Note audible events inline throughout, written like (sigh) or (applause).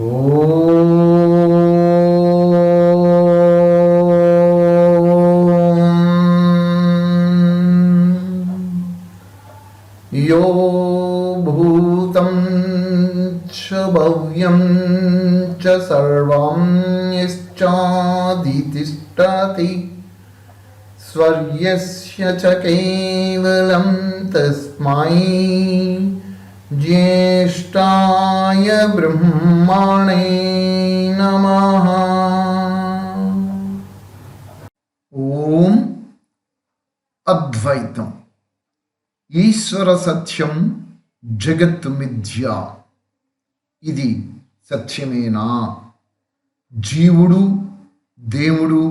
यो भूतं च भव्यं च सर्वं यश्चादितिष्ठति स्वर्यस्य च केवलं तस्मै ब्रह्मणे नमः ॐ अद्वैतम् ఈశ్వర సత్యం జగత్ మిథ్య ఇది సత్యమేనా జీవుడు దేవుడు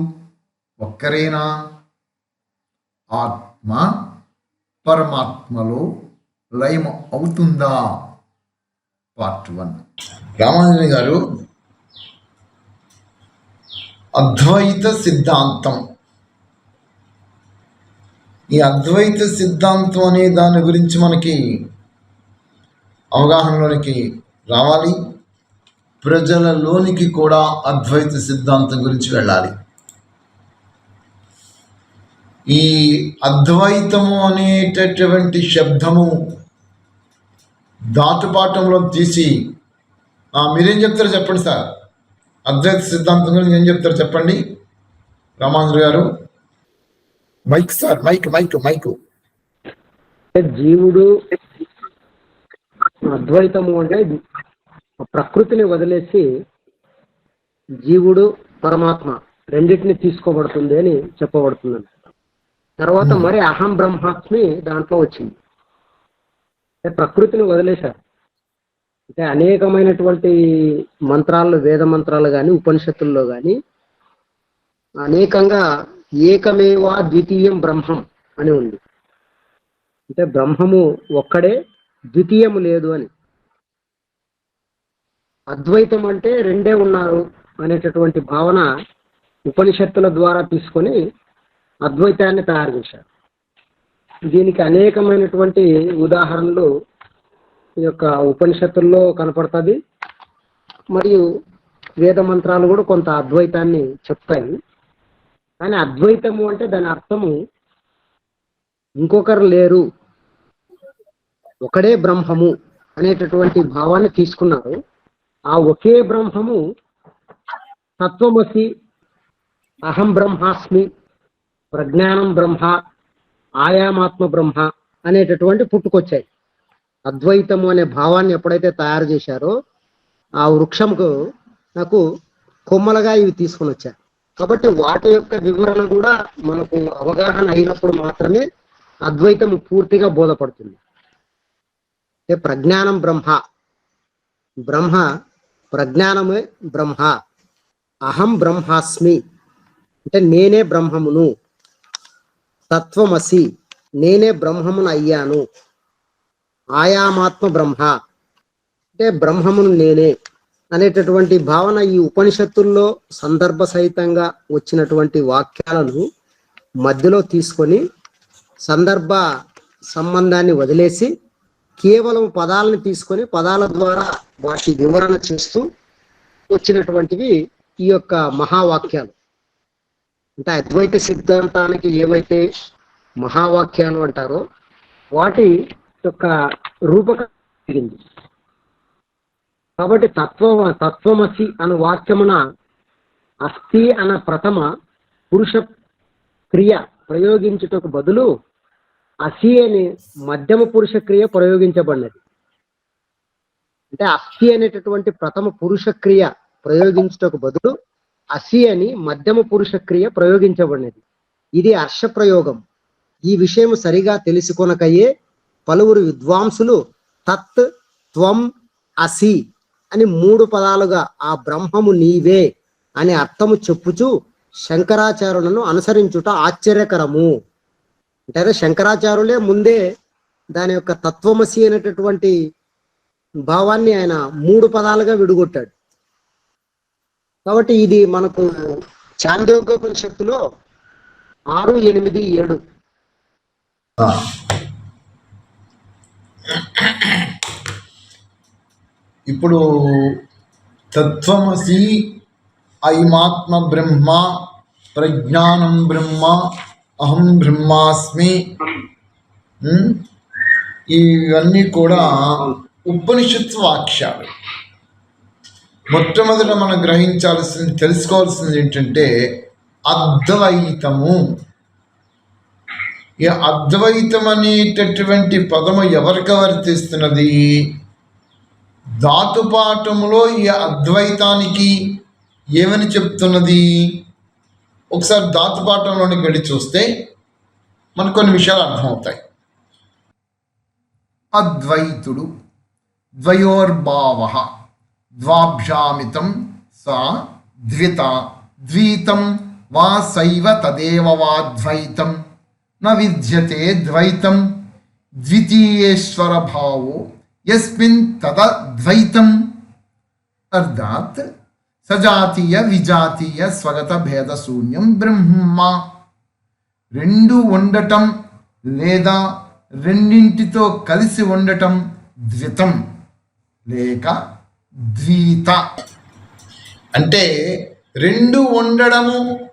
ఒక్కరేనా ఆత్మ పరమాత్మలో లయం అవుతుందా పార్ట్ వన్ రామానుజన్ గారు అద్వైత సిద్ధాంతం. ఈ అద్వైత సిద్ధాంతం అనే దాని గురించి మనకి అవగాహనలోనికి రావాలి. ప్రజలలోనికి కూడా అద్వైత సిద్ధాంతం గురించి వెళ్ళాలి. ఈ అద్వైతము అనేటటువంటి శబ్దము దాటుపాఠంలో తీసి ఆ, మీరేం చెప్తారో చెప్పండి సార్. అద్వైత సిద్ధాంతం గురించి ఏం చెప్తారో చెప్పండి. రామాంధ్ర గారు. Mike sir mike mike mike. జీవుడు అద్వైతము అంటే ప్రకృతిని వదిలేసి జీవుడు పరమాత్మ రెండింటిని తీసుకోబడుతుంది అని చెప్పబడుతుంది తర్వాత మరి అహం బ్రహ్మాస్మి దాంట్లో వచ్చింది. అంటే ప్రకృతిని వదిలేశారు. అంటే అనేకమైనటువంటి మంత్రాలు వేద మంత్రాలు కానీ ఉపనిషత్తుల్లో కానీ అనేకంగా ఏకమేవా ద్వితీయం బ్రహ్మం అని ఉంది. అంటే బ్రహ్మము ఒక్కడే ద్వితీయము లేదు అని. అద్వైతం అంటే రెండే ఉన్నారు అనేటటువంటి భావన ఉపనిషత్తుల ద్వారా తీసుకొని అద్వైతాన్ని తయారు చేశారు. దీనికి అనేకమైనటువంటి ఉదాహరణలు ఈ యొక్క ఉపనిషత్తుల్లో కనపడుతుంది. మరియు వేద మంత్రాలు కూడా కొంత అద్వైతాన్ని చెప్తాయి. కానీ అద్వైతము అంటే దాని అర్థము ఇంకొకరు లేరు. ఒకడే బ్రహ్మము అనేటటువంటి భావాన్ని తీసుకున్నారు. ఆ ఒకే బ్రహ్మము తత్వమసి అహం బ్రహ్మాస్మి ప్రజ్ఞానం బ్రహ్మ ఆయామాత్మ బ్రహ్మ అనేటటువంటి పుట్టుకొచ్చాయి. అద్వైతము అనే భావాన్ని ఎప్పుడైతే తయారు చేశారో ఆ వృక్షంకు నాకు కొమ్మలుగా ఇవి తీసుకొని వచ్చారు కాబట్టి వాటి యొక్క వివరణ కూడా మనకు అవగాహన అయినప్పుడు మాత్రమే అద్వైతం పూర్తిగా బోధపడుతుంది. అంటే ప్రజ్ఞానం బ్రహ్మ. బ్రహ్మ ప్రజ్ఞానమే బ్రహ్మ. అహం బ్రహ్మాస్మి. అంటే నేనే బ్రహ్మమును. తత్వమసి నేనే బ్రహ్మమును అయ్యాను ఆయామాత్మ బ్రహ్మ. అంటే బ్రహ్మమును నేనే అనేటటువంటి భావన ఈ ఉపనిషత్తుల్లో సందర్భ సహితంగా వచ్చినటువంటి వాక్యాలను మధ్యలో తీసుకొని సందర్భ సంబంధాన్ని వదిలేసి కేవలం పదాలను తీసుకొని పదాల ద్వారా వాటి వివరణ చేస్తూ వచ్చినటువంటివి ఈ యొక్క మహావాక్యాలు. అంటే అద్వైత సిద్ధాంతానికి ఏవైతే మహావాక్యాలు అంటారో వాటి యొక్క రూపక కాబట్టి తత్వ తత్వమసి అను వాక్యమున అస్థి అన్న ప్రథమ పురుష క్రియ ప్రయోగించుటకు బదులు అసి అని మధ్యమ పురుష క్రియ ప్రయోగించబడినది. అంటే అస్థి అనేటటువంటి ప్రథమ పురుష క్రియ ప్రయోగించుటకు బదులు అసి అని మధ్యమ పురుష క్రియ ప్రయోగించబడినది. ఇది హర్ష ప్రయోగం. ఈ విషయం సరిగా తెలుసుకొనకయే పలువురు విద్వాంసులు తత్ త్వం అసి అని మూడు పదాలుగా ఆ బ్రహ్మము నీవే అనే అర్థము చెప్పుచు శంకరాచార్యులను అనుసరించుట ఆశ్చర్యకరము. అంటే శంకరాచార్యులే ముందే దాని యొక్క తత్వమసి అనేటటువంటి భావాన్ని ఆయన మూడు పదాలుగా విడుగొట్టాడు. కాబట్టి ఇది మనకు చాందోగ్యోపనిషత్తులో ఆరు ఎనిమిది ఏడు. ఇప్పుడు తత్వమసి ఐమాత్మ బ్రహ్మ ప్రజ్ఞానం బ్రహ్మ అహం బ్రహ్మాస్మి. ఇవన్నీ కూడా ఉపనిషత్ వాక్యాలు. మొట్టమొదట మనం గ్రహించాల్సింది తెలుసుకోవాల్సింది ఏంటంటే అద్వైతము. ఈ అద్వైతం అనేటటువంటి పదము ఎవరికి వర్తిస్తున్నది ధాతుపాఠములో ఈ అద్వైతానికి ఏమని చెప్తున్నది? ఒకసారి ధాతుపాఠంలోనికి వెళ్ళి చూస్తే మనకు కొన్ని విషయాలు అర్థమవుతాయి. అద్వైతుడు ద్వయోర్భావ ద్వాభ్యామితం సా ద్విత ద్వీతం వా సైవ తదేవ వా ద్వైతం న విద్యతే ద్వైతం ద్వితీయేశ్వర భావో ఎస్మిన్ తద ద్వైతం అర్థాత్ సజాతీయ విజాతీయ స్వగత భేద శూన్యం బ్రహ్మ రెండు ఉండటం లేదా రెండింటితో కలిసి ఉండటం ద్వితం లేక ద్వీత. అంటే రెండు ఉండడము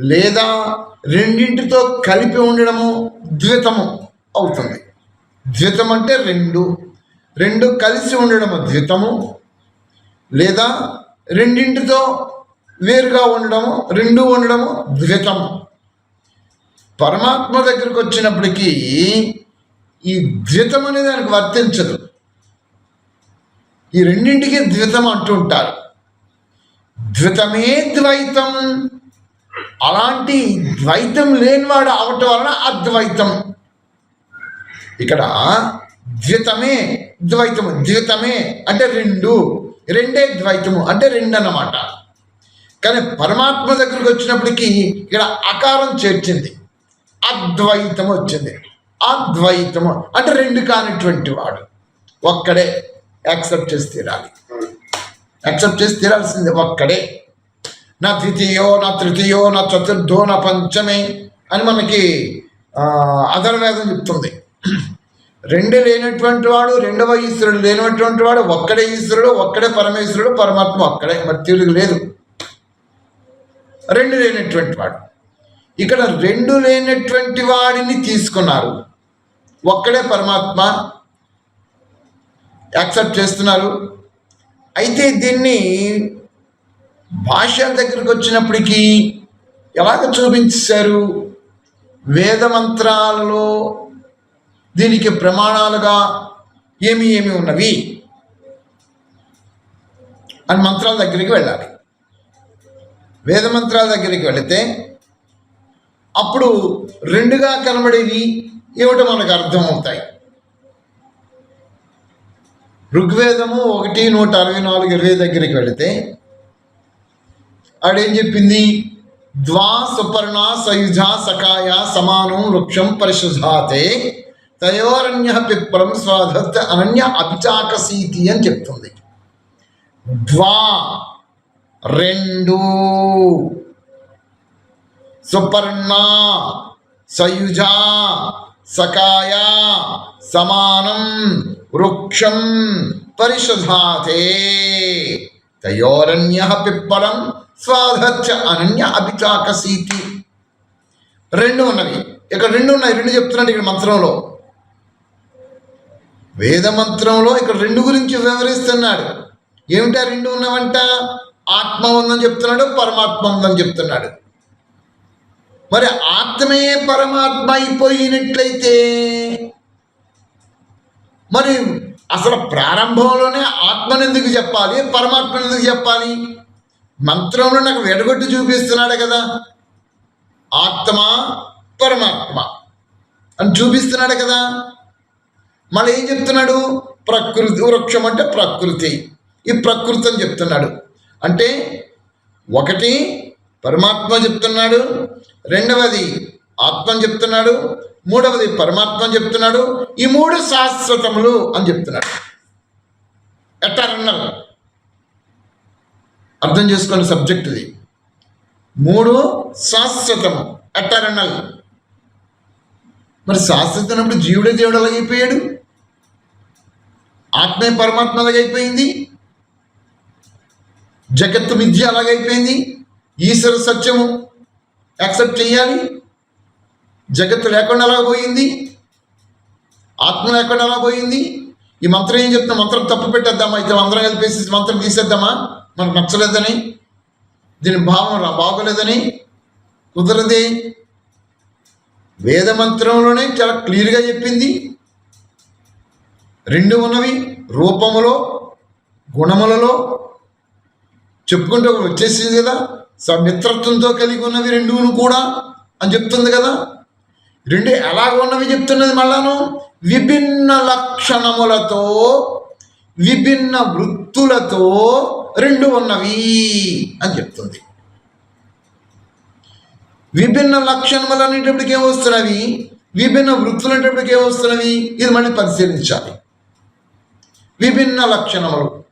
లేదా రెండింటితో కలిపి ఉండడము ద్వితము అవుతుంది. ద్వితం అంటే రెండు. రెండు కలిసి ఉండడము ద్వితము లేదా రెండింటితో వేరుగా ఉండడము రెండు ఉండడము ద్వితము. పరమాత్మ దగ్గరకు వచ్చినప్పటికీ ఈ ద్వితం అనే దానికి వర్తించదు. ఈ రెండింటికి ద్వితం అంటూ ఉంటారు. ద్వితమే ద్వైతం. అలాంటి ద్వైతం లేనివాడు అవటం వలన అద్వైతం. ఇక్కడ ద్వితమే ద్వైతము. ద్వితమే అంటే రెండు. రెండే ద్వైతము అంటే రెండు అన్నమాట కానీ పరమాత్మ దగ్గరికి వచ్చినప్పటికీ ఇక్కడ అకారం చేర్చింది. అద్వైతం వచ్చింది. అద్వైతము అంటే రెండు కానిటువంటి వాడు. ఒక్కడే. యాక్సెప్ట్ చేసి తీరాలి. యాక్సెప్ట్ చేసి తీరాల్సింది ఒక్కడే. నా ద్వితీయో నా తృతీయో నా చతుర్థో నా పంచమే అని మనకి అధర్వేదం చెప్తుంది. రెండు లేనటువంటి వాడు రెండవ ఈశ్వరుడు లేనటువంటి వాడు ఒక్కడే ఈశ్వరుడు ఒక్కడే పరమేశ్వరుడు పరమాత్మ ఒక్కడే. మరి తిరుగు లేదు. రెండు లేనటువంటి వాడు. ఇక్కడ రెండు లేనటువంటి వాడిని తీసుకున్నారు. ఒక్కడే పరమాత్మ యాక్సెప్ట్ చేస్తున్నారు. అయితే దీన్ని భాష దగ్గరికి వచ్చినప్పటికీ ఎలాగ చూపించారు? వేద మంత్రాలలో దీనికి ప్రమాణాలుగా ఏమి ఏమి ఉన్నవి? అని మంత్రాల దగ్గరికి వెళ్ళాలి. వేద మంత్రాల దగ్గరికి వెళితే అప్పుడు రెండుగా కనబడేవి ఏమిటో మనకు అర్థమవుతాయి. ఋగ్వేదము ఒకటి నూట అరవై నాలుగు ఇరవై దగ్గరికి వెళితే ఆడేం చెప్పింది? ద్వా సుపర్ణ సయుజ సకాయ సమానం వృక్షం పరిశుధాతే తయోరణ్య పిప్రం స్వాధత్త అనన్య అభిచాకసీతి అని చెప్తుంది. ద్వా రెండు సుపర్ణ సయుజ సకాయ సమానం వృక్షం పరిశుధాతే తయోరణ్య పిప్పలం స్వాధచ్చ అనన్య అభిచాకసీతి రెండు ఉన్నవి. ఇక్కడ రెండు ఉన్నాయి. రెండు చెప్తున్నాడు ఇక్కడ మంత్రంలో. వేద మంత్రంలో ఇక్కడ రెండు గురించి వివరిస్తున్నాడు. ఏమిటా రెండు ఉన్నవంట? ఆత్మ ఉందని చెప్తున్నాడు పరమాత్మ ఉందని చెప్తున్నాడు. మరి ఆత్మయే పరమాత్మ అయిపోయినట్లయితే మరి అసలు ప్రారంభంలోనే ఆత్మను ఎందుకు చెప్పాలి? పరమాత్మను ఎందుకు చెప్పాలి? మంత్రంలో నాకు వెడగొట్టి చూపిస్తున్నాడు కదా. ఆత్మ పరమాత్మ అని చూపిస్తున్నాడు కదా. మళ్ళీ ఏం చెప్తున్నాడు? ప్రకృతి వృక్షం అంటే ప్రకృతి. ఈ ప్రకృతి అని చెప్తున్నాడు. అంటే ఒకటి పరమాత్మ చెప్తున్నాడు. రెండవది ఆత్మని చెప్తున్నాడు. మూడవది పరమాత్మ చెప్తున్నాడు. ఈ మూడు శాశ్వతములు అని చెప్తున్నాడు. ఎట్టారన్నారు? అర్థం చేసుకున్న సబ్జెక్ట్ ఇది. మూడు శాశ్వతము. ఎటర్నల్ మరి శాశ్వతనప్పుడు జీవుడే దేవుడు అలాగైపోయాడు ఆత్మే పరమాత్మ అలాగైపోయింది జగత్తు మిథ్య అలాగైపోయింది ఈశ్వర సత్యము యాక్సెప్ట్ చేయాలి జగత్తు లేకుండా ఎలా పోయింది? ఆత్మ లేకుండా ఎలా పోయింది? ఈ మంత్రం ఏం చెప్తున్నా మంత్రం తప్పు పెట్టేద్దామా? అయితే మంత్రం కలిపేసి మంత్రం తీసేద్దామా? మనకు నచ్చలేదని దీని భావం రా బాగోలేదని కుదరది. వేద మంత్రంలోనే చాలా క్లియర్గా చెప్పింది. రెండు ఉన్నవి రూపములో గుణములలో. చెప్పుకుంటూ వచ్చేసింది కదా? సమిత్రత్వంతో కలిగి ఉన్నవి రెండును కూడా అని చెప్తుంది కదా. రెండు ఎలాగ ఉన్నవి చెప్తున్నది మళ్ళాను? విభిన్న లక్షణములతో విభిన్న వృత్తులతో రెండు ఉన్నవి అని చెప్తుంది. విభిన్న లక్షణములు అనేటప్పటికి ఏమొస్తున్నవి విభిన్న వృత్తులు అనేటప్పటికి ఏమొస్తున్నవి ఇది మళ్ళీ పరిశీలించాలి. విభిన్న లక్షణములు.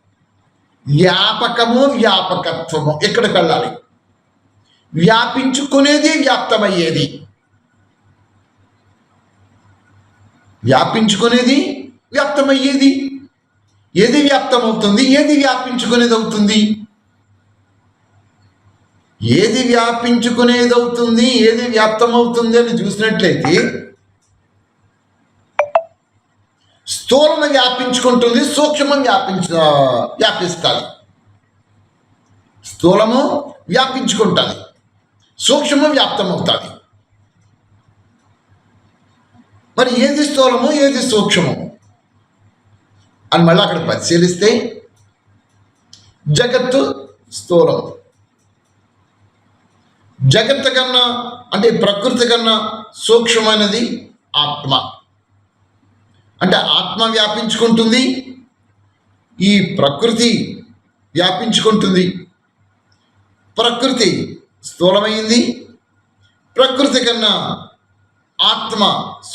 వ్యాపకము వ్యాపకత్వము. ఇక్కడికి వెళ్ళాలి? వ్యాపించుకునేది వ్యాప్తమయ్యేది. వ్యాపించుకునేది వ్యాప్తమయ్యేది. ఏది వ్యాప్తమవుతుంది? ఏది వ్యాపించుకునేది అవుతుంది ఏది వ్యాపించుకునేది అవుతుంది ఏది వ్యాప్తమవుతుంది అని చూసినట్లయితే స్థూలము వ్యాపించుకుంటుంది సూక్ష్మం వ్యాపించ వ్యాపిస్తుంది. స్థూలము వ్యాపించుకుంటుంది. సూక్ష్మం వ్యాప్తమవుతుంది. మరి ఏది స్థూలము ఏది సూక్ష్మము? అని మళ్ళీ అక్కడ పరిశీలిస్తే జగత్తు స్థూలం జగత్తు కన్నా అంటే ప్రకృతి కన్నా సూక్ష్మమైనది ఆత్మ. అంటే ఆత్మ వ్యాపించుకుంటుంది ఈ ప్రకృతి వ్యాపించుకుంటుంది. ప్రకృతి స్థూలమైంది. ప్రకృతి కన్నా ఆత్మ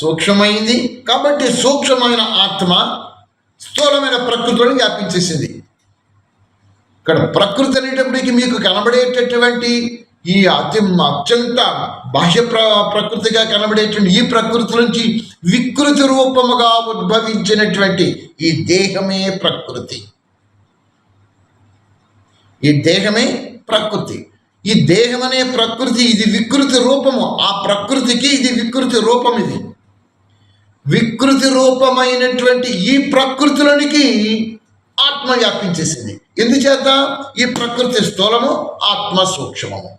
సూక్ష్మమైంది. కాబట్టి సూక్ష్మమైన ఆత్మ స్థూలమైన ప్రకృతిని వ్యాపించేసింది. ఇక్కడ ప్రకృతి అనేటప్పటికి మీకు కనబడేటటువంటి ఈ అతి అత్యంత బాహ్య ప్ర ప్రకృతిగా కనబడేటువంటి ఈ ప్రకృతి నుంచి వికృతి రూపముగా ఉద్భవించినటువంటి ఈ దేహమే ప్రకృతి. ఈ దేహమే ప్రకృతి. ఈ దేహం అనే ప్రకృతి ఇది వికృతి రూపము. ఆ ప్రకృతికి ఇది వికృతి రూపం ఇది. వికృతి రూపమైనటువంటి ఈ ప్రకృతిలోనికి ఆత్మ వ్యాపించేసింది ఎందుచేత? ఈ ప్రకృతి స్థూలము ఆత్మ సూక్ష్మము.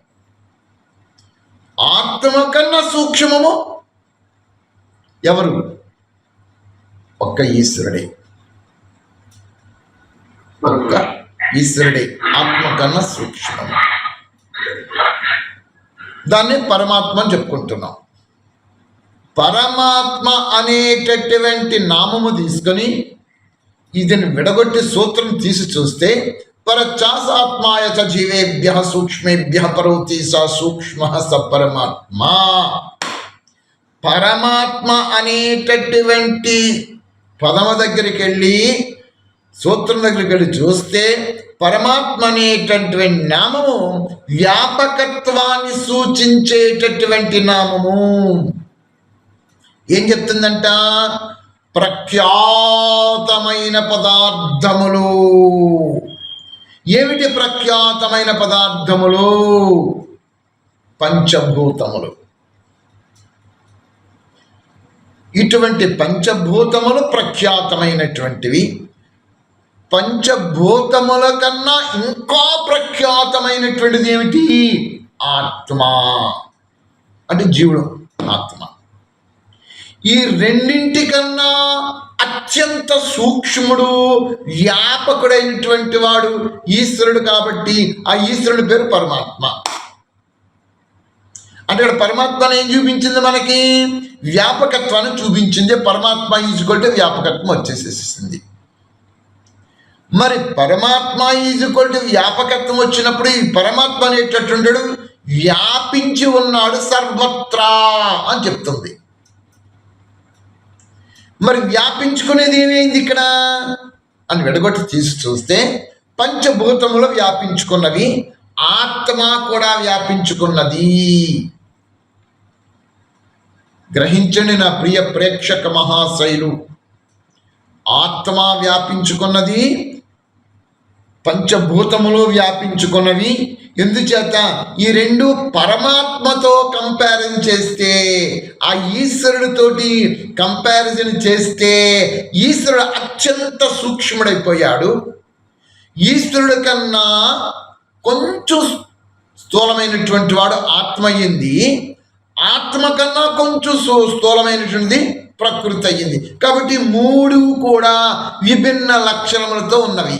ఆత్మ కన్నా సూక్ష్మము ఎవరు? ఒక్క ఈశ్వరుడే. ఒక్క ఈశ్వరుడే. ఆత్మ కన్నా సూక్ష్మము. దాన్ని పరమాత్మ అని చెప్పుకుంటున్నాం. పరమాత్మ అనేటటువంటి నామము తీసుకొని ఇదిని విడగొట్టి సూత్రం తీసి చూస్తే పరచాసాత్మాయ చ జీవేభ్య సూక్ష్మేభ్య పరోతి స సూక్ష్మ స పరమాత్మ. పరమాత్మ అనేటటువంటి పదమ దగ్గరికి వెళ్ళి సూత్రం దగ్గరికి వెళ్ళి చూస్తే పరమాత్మ అనేటటువంటి నామము వ్యాపకత్వాన్ని సూచించేటటువంటి నామము. ఏం చెప్తుందంట? ప్రఖ్యాతమైన పదార్థములు. ఏమిటి ప్రఖ్యాతమైన పదార్థములు? పంచభూతములు. ఇటువంటి పంచభూతములు ప్రఖ్యాతమైనటువంటివి. పంచభూతముల కన్నా ఇంకా ప్రఖ్యాతమైనటువంటిది ఏమిటి? ఆత్మ. అంటే జీవుడు ఆత్మ. ఈ రెండింటికన్నా అత్యంత సూక్ష్ముడు వ్యాపకుడైనటువంటి వాడు ఈశ్వరుడు కాబట్టి ఆ ఈశ్వరుడి పేరు పరమాత్మ. అంటే ఇక్కడ పరమాత్మను ఏం చూపించింది మనకి? వ్యాపకత్వాన్ని చూపించింది. పరమాత్మ ఈజుకొల్టే వ్యాపకత్వం వచ్చేసేసింది. మరి పరమాత్మ ఈజుకొల్టే వ్యాపకత్వం వచ్చినప్పుడు ఈ పరమాత్మ అనేటటువంటి వ్యాపించి ఉన్నాడు సర్వత్రా అని చెప్తుంది. మరి వ్యాపించుకునేది ఏమైంది ఇక్కడ? అని విడగొట్టి తీసి చూస్తే పంచభూతములు వ్యాపించుకున్నవి ఆత్మ కూడా వ్యాపించుకున్నది. గ్రహించండి నా ప్రియ ప్రేక్షక మహాశైలు ఆత్మ వ్యాపించుకున్నది పంచభూతములు వ్యాపించుకున్నవి ఎందుచేత? ఈ రెండు పరమాత్మతో కంపారిజన్ చేస్తే ఆ ఈశ్వరుడితోటి కంపారిజన్ చేస్తే ఈశ్వరుడు అత్యంత సూక్ష్ముడైపోయాడు. ఈశ్వరుడి కన్నా కొంచెం స్థూలమైనటువంటి వాడు ఆత్మ అయ్యింది ఆత్మ కన్నా కొంచెం స్థూలమైనటువంటిది ప్రకృతి అయ్యింది కాబట్టి మూడు కూడా విభిన్న లక్షణములతో ఉన్నవి.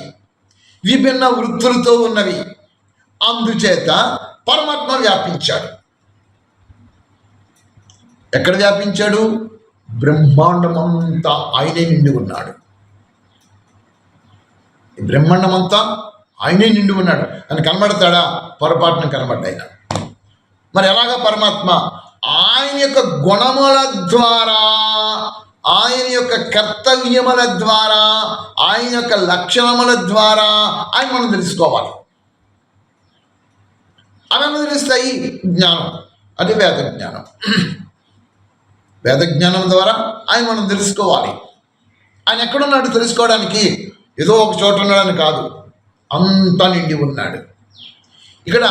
విభిన్న వృత్తులతో ఉన్నవి. అందుచేత పరమాత్మ వ్యాపించాడు. ఎక్కడ వ్యాపించాడు? బ్రహ్మాండమంతా ఆయనే నిండి ఉన్నాడు. బ్రహ్మాండమంతా ఆయనే నిండి ఉన్నాడు. అని కనబడతాడా? పొరపాటున కనబడ్డాయన. మరి ఎలాగ పరమాత్మ? ఆయన యొక్క గుణముల ద్వారా ఆయన యొక్క కర్తవ్యముల ద్వారా ఆయన యొక్క లక్షణముల ద్వారా ఆయన మనం తెలుసుకోవాలి. అవి మనం తెలుస్తాయి? జ్ఞానం. అంటే వేద జ్ఞానం వేద జ్ఞానం ద్వారా ఆయన మనం తెలుసుకోవాలి. ఆయన ఎక్కడున్నాడు తెలుసుకోవడానికి? ఏదో ఒక చోట ఉన్నాడని కాదు. అంతా నిండి ఉన్నాడు. ఇక్కడ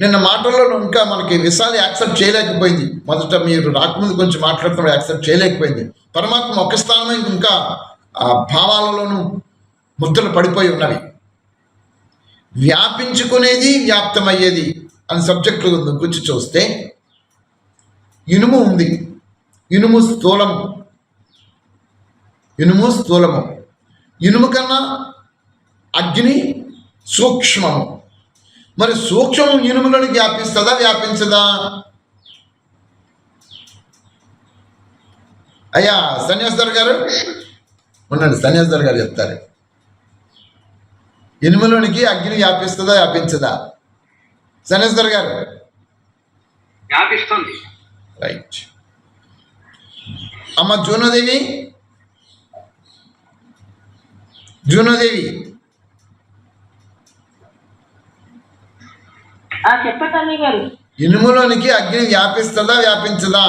నిన్న మాటల్లో ఇంకా మనకి విశాలి యాక్సెప్ట్ చేయలేకపోయింది. మొదట మీరు రాకముందు కొంచెం మాట్లాడుతున్నప్పుడు యాక్సెప్ట్ చేయలేకపోయింది. పరమాత్మ ఒక స్థానమే ఇంకా ఆ భావాలలోనూ ముద్రలు పడిపోయి ఉన్నవి. వ్యాపించుకునేది వ్యాప్తమయ్యేది అని సబ్జెక్టులు గురించి చూస్తే ఇనుము ఉంది. ఇనుము స్థూలము ఇనుము స్థూలము. ఇనుము కన్నా అగ్ని సూక్ష్మము. మరి సూక్ష్మం ఇనుములను వ్యాపిస్తుందా వ్యాపించదా? అయ్యా సన్యాసర్ గారు ఉండండి సన్యాసర్ గారు చెప్తారు. ఇనుములోనికి అగ్ని వ్యాపిస్తుందా వ్యాపించదా? సన్యాసర్ గారు. వ్యాపిస్తుంది. రైట్ అమ్మ జూనోదేవి? జూనోదేవి. చెప్పండి గారు. ఇనుములోనికి అగ్ని వ్యాపిస్తుందా వ్యాపించదా?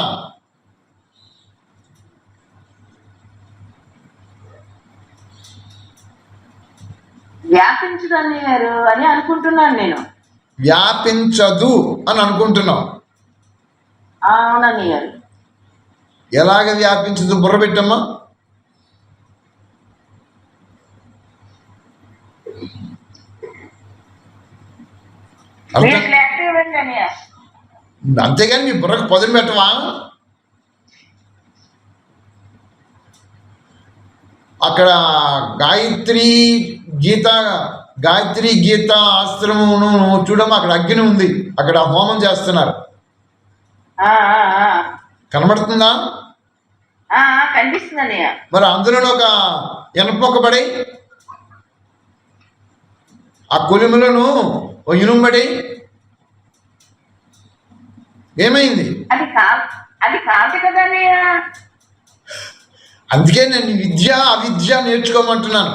వ్యాపించదు అన్నయ్య గారు అని అనుకుంటున్నాను నేను. వ్యాపించదు అని అనుకుంటున్నాం ఆ, అవును అన్నయ్య గారు. ఎలాగ వ్యాపించదు బుర్ర పెట్టమ్మా మీరు అర్థం క్లారిటీ ఇవ్వండి అన్నయ్య అంతేగాని మీ బుర్రకు పదును పెట్టవా? అక్కడ గాయత్రి గీత గాయత్రి గీత ఆశ్రమమును చూడమ్మా అక్కడ అగ్ని ఉంది. అక్కడ హోమం చేస్తున్నారు. కనబడుతుందా? కనిపిస్తుంది మరి అందులో ఒక ఎనపొక్కబడి ఆ కొలిములను ఇనుంబడి ఏమైంది? అది కాల్ అది కాదు కదా అన్నయ్య. అందుకే నేను విద్య అవిద్య నేర్చుకోమంటున్నాను.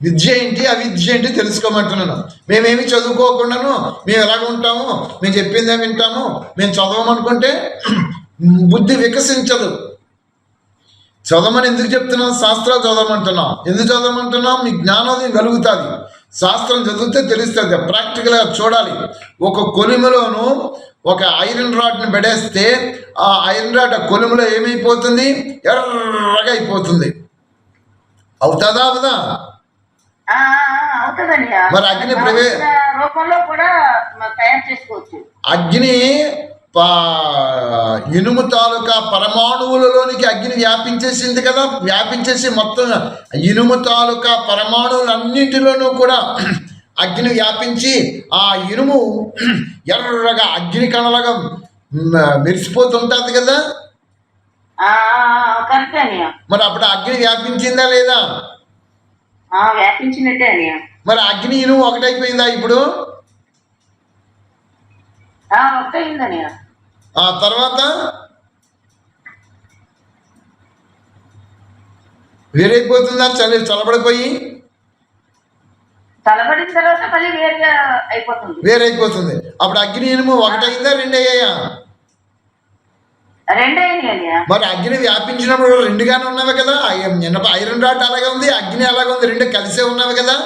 విద్య ఏంటి అవిద్య ఏంటి తెలుసుకోమంటున్నాను. మేమేమి చదువుకోకుండాను మేము ఎలాగ ఉంటాము మేము చెప్పిందే వింటాము మేము చదవమనుకుంటే (clears throat) బుద్ధి వికసించదు. చదవమని ఎందుకు చెప్తున్నాం? శాస్త్రాలు చదవమంటున్నాం. ఎందుకు చదవమంటున్నాం? మీ జ్ఞానోదయం కలుగుతుంది. శాస్త్రం చదివితే తెలుస్తుంది. ప్రాక్టికల్గా చూడాలి. ఒక కొలిమిలోను ఒక ఐరన్ రాడ్ని పెడేస్తే ఆ ఐరన్ రాడ్ ఆ కొలిమిలో ఏమైపోతుంది? ఎర్రగా అయిపోతుంది. అవుతుందా అవుదా? మరి అగ్ని ప్రవే- రూపంలో కూడా అగ్ని ఇనుము తాలూకా పరమాణువులలోనికి అగ్ని వ్యాపించేసింది కదా వ్యాపించేసి మొత్తం ఇనుము తాలూకా పరమాణువులన్నింటిలోనూ కూడా అగ్ని వ్యాపించి ఆ ఇనుము ఎర్రగా అగ్ని కణలుగా మెరిసిపోతుంటుంది కదా. మరి అప్పుడు అగ్ని వ్యాపించిందా లేదా? వ్యాపించినట్టే మరి అగ్ని ఇనుము ఒకటైపోయిందా ఇప్పుడు? ఆ తర్వాత వేరైపోతుందా? చలి చలబడిపోయి తలబడిన తర్వాత మళ్ళీ వేరుగా అయిపోతుంది. వేరైపోతుంది. అప్పుడు అగ్ని ఇనుము ఒకటైందా రెండు అయ్యాయా రెండే అనియా మరి అగ్ని వ్యాపించినప్పుడు రెండుగానే ఉన్నవి కదా. నిన్న ఐరన్ రాడ్ అలాగే ఉంది అగ్ని అలాగే ఉంది రెండు కలిసే ఉన్నవి కదా.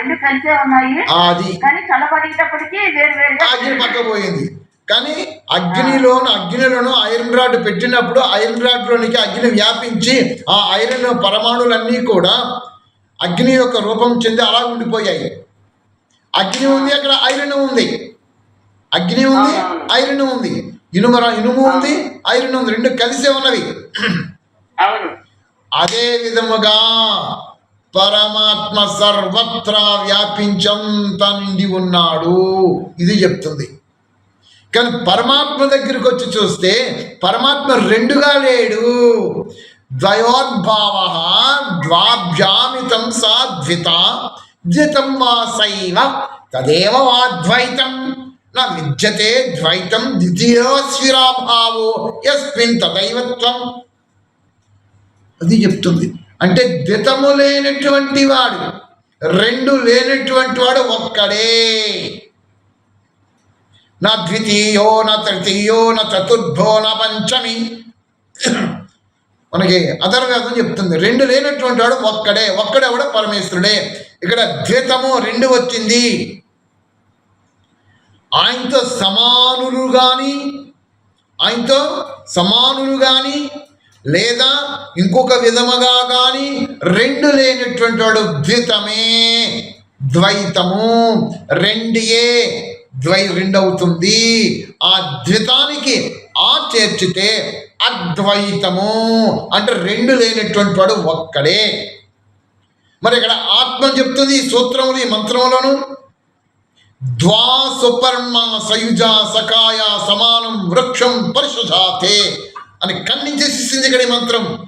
రెండు కలిసే ఉన్నాయి. ఆ, అది కానీ చల్లబడేటప్పటికి వేరు వేరుగా అగ్ని పక్క పోయింది. కానీ అగ్నిలోను అగ్నిలోను ఐరన్ రాడ్ పెట్టినప్పుడు ఐరన్ రాడ్ లోనికి అగ్ని వ్యాపించి ఆ ఐరన్ పరమాణులన్నీ కూడా అగ్ని యొక్క రూపం చెంది అలా ఉండిపోయాయి. అగ్ని ఉంది అక్కడ ఐరన్ ఉంది. అగ్ని ఉంది ఐరన్ ఉంది. ఇనుమ ఇనుము ఉంది ఐరన్ ఉంది. రెండు కలిసే ఉన్నవి. అదే విధముగా పరమాత్మ సర్వత్రా వ్యాపించంత నిండి ఉన్నాడు. ఇది చెప్తుంది. కానీ పరమాత్మ దగ్గరికి వచ్చి చూస్తే పరమాత్మ రెండుగా లేడు. ద్వయోద్భావ ద్వాభ్యామితం సాధ్విత ద్వితం వా సైవ తదేవ వాద్వైతం నా విద్యతే ద్వైతం ద్వితీయోస్విరాభావో యస్మిన్ తదైవత్వం. అది చెప్తుంది. అంటే ద్వితము లేనటువంటి వాడు రెండు లేనటువంటి వాడు ఒక్కడే. నా ద్వితీయో నా తృతీయో నా చతుర్థో నా పంచమి. మనకి అధర్వేదం చెప్తుంది రెండు లేనటువంటి వాడు ఒక్కడే ఒక్కడెవడ పరమేశ్వరుడే. ఇక్కడ ద్వితము రెండు వచ్చింది. ఆయనతో సమానులు కానీ ఆయనతో సమానులు కానీ లేదా ఇంకొక విధముగా కానీ రెండు లేనటువంటి వాడు ద్వితమే ద్వైతము. రెండియే ద్వై రెండవుతుంది. ఆ ద్వితానికి ఆ చేర్చితే అద్వైతము. అంటే రెండు లేనటువంటి వాడు ఒక్కడే. మరి ఇక్కడ ఆత్మ చెప్తుంది ఈ సూత్రములు ఈ మంత్రములను. ద్వా సుపర్మ సయుజ సకాయ సమానం వృక్షం పరిశుధాతే. అని ఖండించేసింది ఇక్కడ మంత్రం.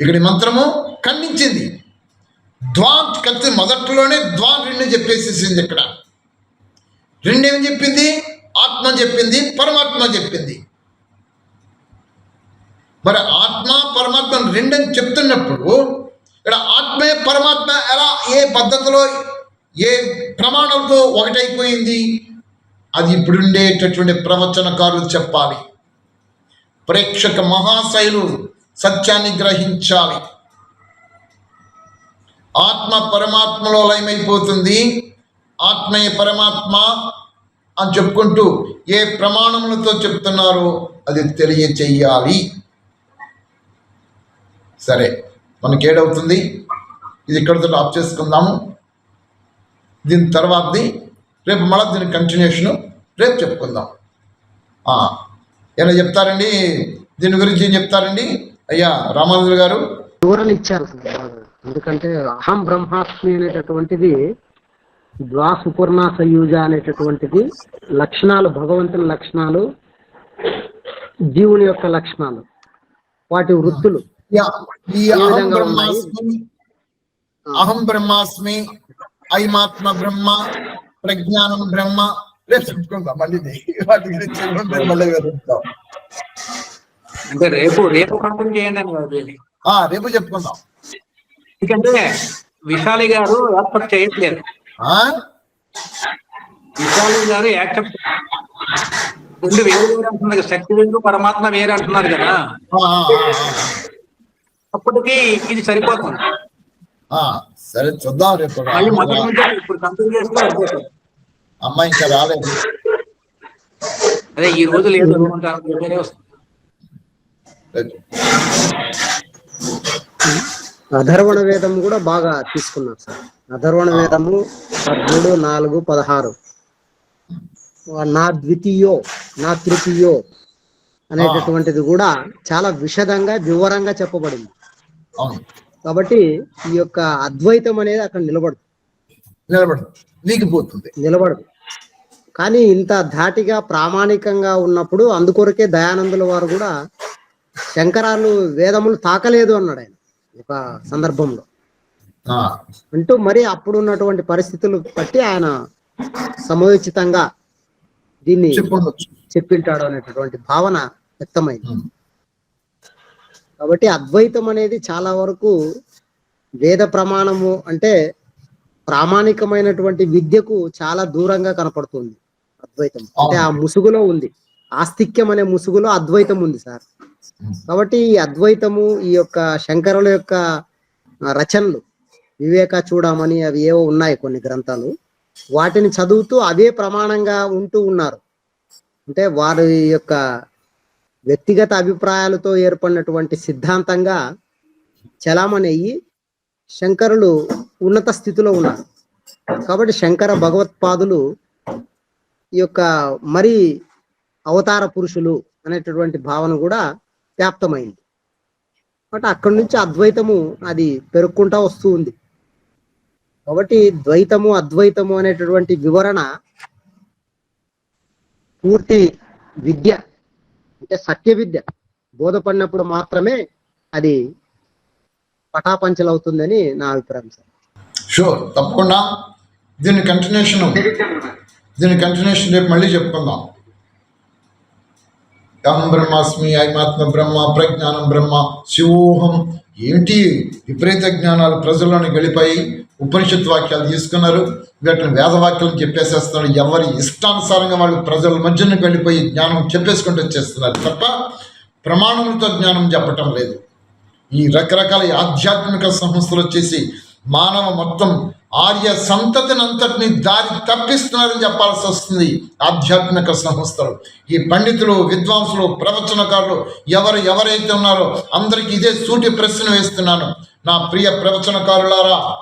ఇక్కడ మంత్రము ఖండించింది. ద్వా కత్తి మొదట్లోనే ద్వా రెండు చెప్పేసేసింది ఇక్కడ. రెండేమి చెప్పింది? ఆత్మ చెప్పింది పరమాత్మ చెప్పింది. మరి ఆత్మ పరమాత్మ రెండని చెప్తున్నప్పుడు ఇక్కడ ఆత్మే పరమాత్మ ఎలా ఏ పద్ధతిలో ఏ ప్రమాణంతో ఒకటైపోయింది? అది ఇప్పుడుండేటటువంటి ప్రవచనకారులు చెప్పాలి. ప్రేక్షక మహాశైలు సత్యాన్ని గ్రహించాలి. ఆత్మ పరమాత్మలో లయమైపోతుంది. ఆత్మయే పరమాత్మ అని చెప్పుకుంటూ ఏ ప్రమాణములతో చెప్తున్నారో అది తెలియచేయాలి సరే మనకి ఏడవుతుంది ఇది ఇక్కడితో ఆఫ్ చేసుకుందాము. దీని తర్వాతది రేపు మళ్ళీ దీని కంటిన్యూషను రేపు చెప్పుకుందాం. ఏమైనా చెప్తారండి? దీని గురించి ఏం చెప్తారండి? అయ్యా రామానుజులు గారు. వివరణ ఇచ్చారు. ఎందుకంటే అహం బ్రహ్మాస్మి అనేటటువంటిది ద్వా సుపర్ణ సయూజ అనేటటువంటిది లక్షణాలు భగవంతుని లక్షణాలు జీవుని యొక్క లక్షణాలు వాటి వృత్తులు అహం బ్రహ్మాస్మి ఐమాత్మ బ్రహ్మ ప్రజ్ఞానం బ్రహ్మ రేపు చెప్పుకుందాం మళ్ళీ. వాటి గురించి మళ్ళీ వివరిస్తాం. అంటే రేపు రేపు కంటిన్యూ చేయండి అని రేపు చెప్పుకుందాం ఎందుకంటే విశాలి గారు యాక్సెప్ట్ చేయట్లేదు ఆ? విశాలి గారు యాక్సెప్ట్ రెండు వేరు వేరు అంటున్నారు శక్తి వేరు పరమాత్మ వేరు అంటున్నారు కదా అప్పటికి ఇది సరిపోతుంది సరే చూద్దాం రేపు ఇప్పుడు కంపెనీ చేస్తే. అమ్మాయి ఇంకా రాలేదు. అదే ఈ రోజు లేదు. అధర్వణ వేదం కూడా బాగా తీసుకున్నారు సార్. అధర్వణ వేదము పదమూడు నాలుగు పదహారు. నా ద్వితీయో నా తృతీయో అనేటటువంటిది కూడా చాలా విషదంగా వివరంగా చెప్పబడింది. అవును. కాబట్టి ఈ యొక్క అద్వైతం అనేది అక్కడ నిలబడదు నిలబడు వీగిపోతుంది నిలబడదు. కానీ ఇంత ధాటిగా ప్రామాణికంగా ఉన్నప్పుడు అందుకొరకే దయానందుల వారు కూడా శంకరాలు వేదములు తాకలేదు అన్నాడు ఆయన ఒక సందర్భంలో. అంటూ మరి అప్పుడు ఉన్నటువంటి పరిస్థితులు బట్టి ఆయన సమయోచితంగా దీన్ని చెప్పింటాడు అనేటటువంటి భావన వ్యక్తమైంది. కాబట్టి అద్వైతం అనేది చాలా వరకు వేద ప్రమాణము అంటే ప్రామాణికమైనటువంటి విద్యకు చాలా దూరంగా కనపడుతుంది. అద్వైతం. అంటే ఆ ముసుగులో ఉంది. ఆస్తిక్యం అనే ముసుగులో అద్వైతం ఉంది సార్. కాబట్టి ఈ అద్వైతము ఈ యొక్క శంకరుల యొక్క రచనలు వివేక చూడమని అవి ఏవో ఉన్నాయి కొన్ని గ్రంథాలు. వాటిని చదువుతూ అవే ప్రమాణంగా ఉంటూ ఉన్నారు. అంటే వారి యొక్క వ్యక్తిగత అభిప్రాయాలతో ఏర్పడినటువంటి సిద్ధాంతంగా చలామణి అయ్యి శంకరులు ఉన్నత స్థితిలో ఉన్నారు. కాబట్టి శంకర భగవత్పాదులు ఈ యొక్క మరి అవతార పురుషులు అనేటటువంటి భావన కూడా వ్యాప్తమైంది. కాబట్టి అక్కడి నుంచి అద్వైతము అది పెరుక్కుంటా వస్తూ ఉంది. కాబట్టి ద్వైతము అద్వైతము అనేటటువంటి వివరణ పూర్తి విద్య అంటే సత్య విద్య బోధపడినప్పుడు మాత్రమే అది పటాపంచలవుతుందని నా అభిప్రాయం సార్. షూర్ తప్పకుండా. దీని కంటిన్యూషన్ దీని కంటిన్యూషన్ రేపు మళ్ళీ చెప్పుకుందాం. అహం బ్రహ్మాస్మి ఐమాత్మ బ్రహ్మ ప్రజ్ఞానం బ్రహ్మ శివోహం. ఏంటి? విపరీత జ్ఞానాలు ప్రజల్లోని గడిపోయి ఉపనిషత్ వాక్యాలు తీసుకున్నారు. వీటిని వేదవాక్యాలు చెప్పేసేస్తున్నారు. ఎవరి ఇష్టానుసారంగా వాళ్ళు ప్రజల మధ్యన వెళ్ళిపోయి జ్ఞానం చెప్పేసుకుంటూ వచ్చేస్తున్నారు తప్ప ప్రమాణములతో జ్ఞానం చెప్పటం లేదు. ఈ రకరకాల ఆధ్యాత్మిక సంస్థలు వచ్చేసి మానవ మొత్తం ఆర్య సంతతిని అంతటిని దారి తప్పిస్తున్నారని చెప్పాల్సి వస్తుంది. ఆధ్యాత్మిక సంస్థలు. ఈ పండితులు విద్వాంసులు ప్రవచనకారులు ఎవరు ఎవరైతే ఉన్నారో అందరికీ ఇదే సూటి ప్రశ్న వేస్తున్నాను. నా ప్రియ ప్రవచనకారులారా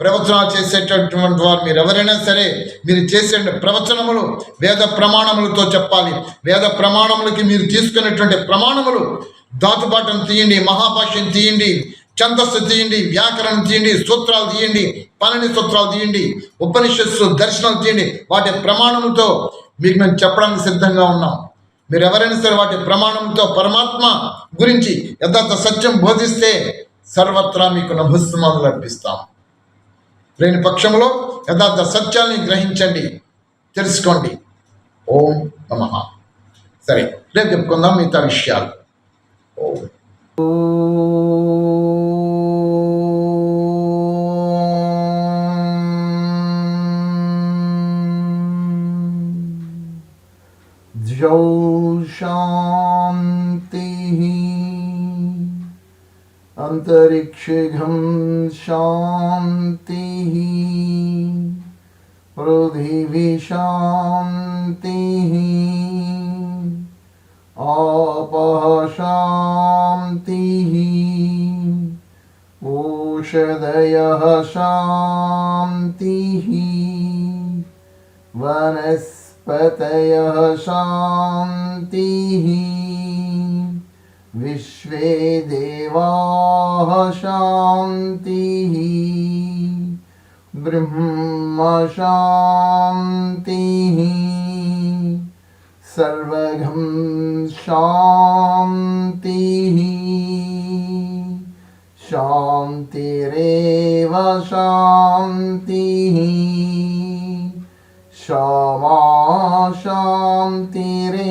ప్రవచనాలు చేసేటటువంటి వారు మీరు ఎవరైనా సరే మీరు చేసే ప్రవచనములు వేద ప్రమాణములతో చెప్పాలి. వేద ప్రమాణములకి మీరు తీసుకునేటువంటి ప్రమాణములు దాతుబాటను తీయండి మహాభాష్యం తీయండి ఛందస్సు తీయండి వ్యాకరణం తీయండి సూత్రాలు తీయండి పన్నెండు సూత్రాలు తీయండి ఉపనిషత్సు దర్శనాలు తీయండి. వాటి ప్రమాణంతో మీకు మేము చెప్పడానికి సిద్ధంగా ఉన్నాం. మీరు ఎవరైనా సరే వాటి ప్రమాణంతో పరమాత్మ గురించి యథార్థ సత్యం బోధిస్తే సర్వత్రా మీకు నభుస్మాదులు అర్పిస్తాం. లేని పక్షంలో యథార్థ సత్యాన్ని గ్రహించండి తెలుసుకోండి. ఓం నమ. సరే రేపు చెప్పుకుందాం మిగతా విషయాలు. ఓం. शान्तिः अन्तरिक्षघं शान्तिः पृथिवी शान्तिः आपः शान्तिः ओषधयः शान्तिः वनस्पतयः शान्तिः विश्वे देवाः शान्तिः ब्रह्मशान्तिः सर्वघं शान्तिः शान्तिरेव शान्तिः क्षमा शान्तिरेधि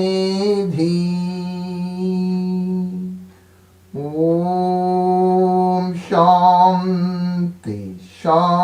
ॐ शान्ति शान्ति शान्ति